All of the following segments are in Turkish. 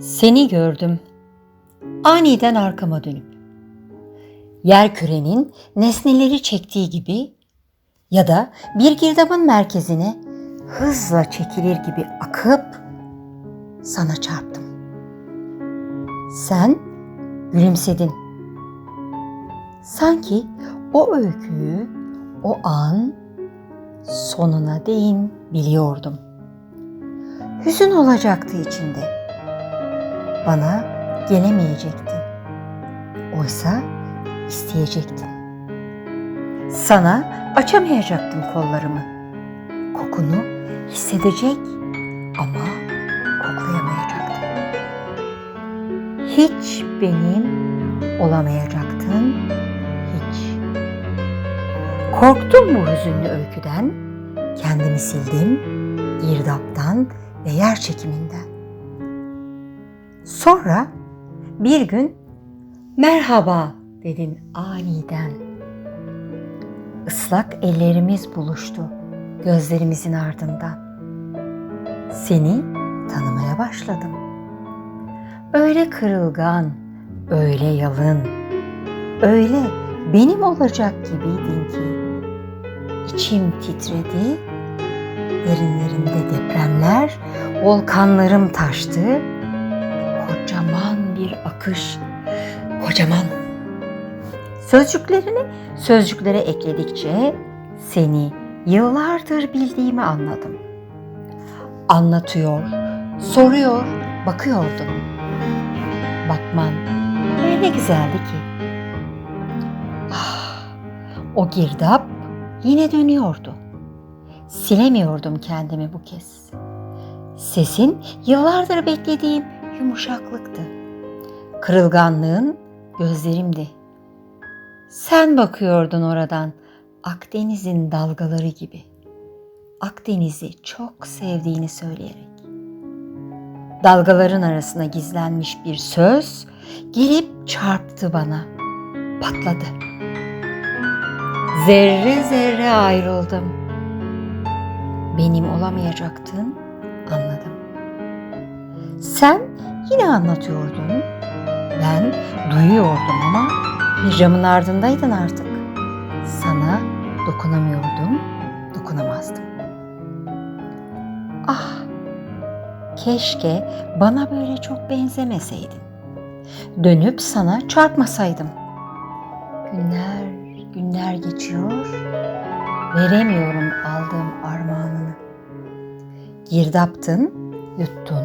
Seni gördüm. Aniden arkama dönüp. Yer kürenin nesneleri çektiği gibi ya da bir girdabın merkezine hızla çekilir gibi akıp sana çarptım. Sen gülümsedin. Sanki o öyküyü o an sonuna değin biliyordum. Hüzün olacaktı içinde bana gelemeyecektin. Oysa isteyecektin. Sana açamayacaktım kollarımı. Kokunu hissedecek ama koklayamayacaktım. Hiç benim olamayacaktın. Korktum bu hüzünlü öyküden, kendimi sildim, girdaptan ve yer çekiminden. Sonra bir gün merhaba dedin aniden. Islak ellerimiz buluştu gözlerimizin ardından. Seni tanımaya başladım. Öyle kırılgan, öyle yalın, öyle benim olacak gibiydin ki içim titredi, derinlerimde depremler, volkanlarım taştı, kocaman bir akış, kocaman. Sözcüklerini sözcüklere ekledikçe seni yıllardır bildiğimi anladım. Anlatıyor, soruyor, bakıyordum. Bakman öyle güzeldi ki. Ah, o girdap yine dönüyordu. Silemiyordum kendimi bu kez. Sesin yıllardır beklediğim yumuşaklıktı. Kırılganlığın gözlerimdi. Sen bakıyordun oradan Akdeniz'in dalgaları gibi. Akdeniz'i çok sevdiğini söyleyerek. Dalgaların arasına gizlenmiş bir söz gelip çarptı bana. Patladı. Zerre zerre ayrıldım. Benim olamayacaktın, anladım. Sen yine anlatıyordun. Ben duyuyordum ama pijamın ardındaydın artık. Sana dokunamıyordum, dokunamazdım. Ah, keşke bana böyle çok benzemeseydin. Dönüp sana çarpmasaydım. Günler, günler geçiyor, veremiyorum aldığım armağanını. Girdaptın, yuttun.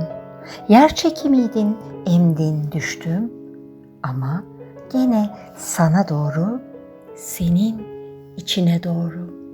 Yer çekimiydin, emdin, düştüm. Ama gene sana doğru, senin içine doğru.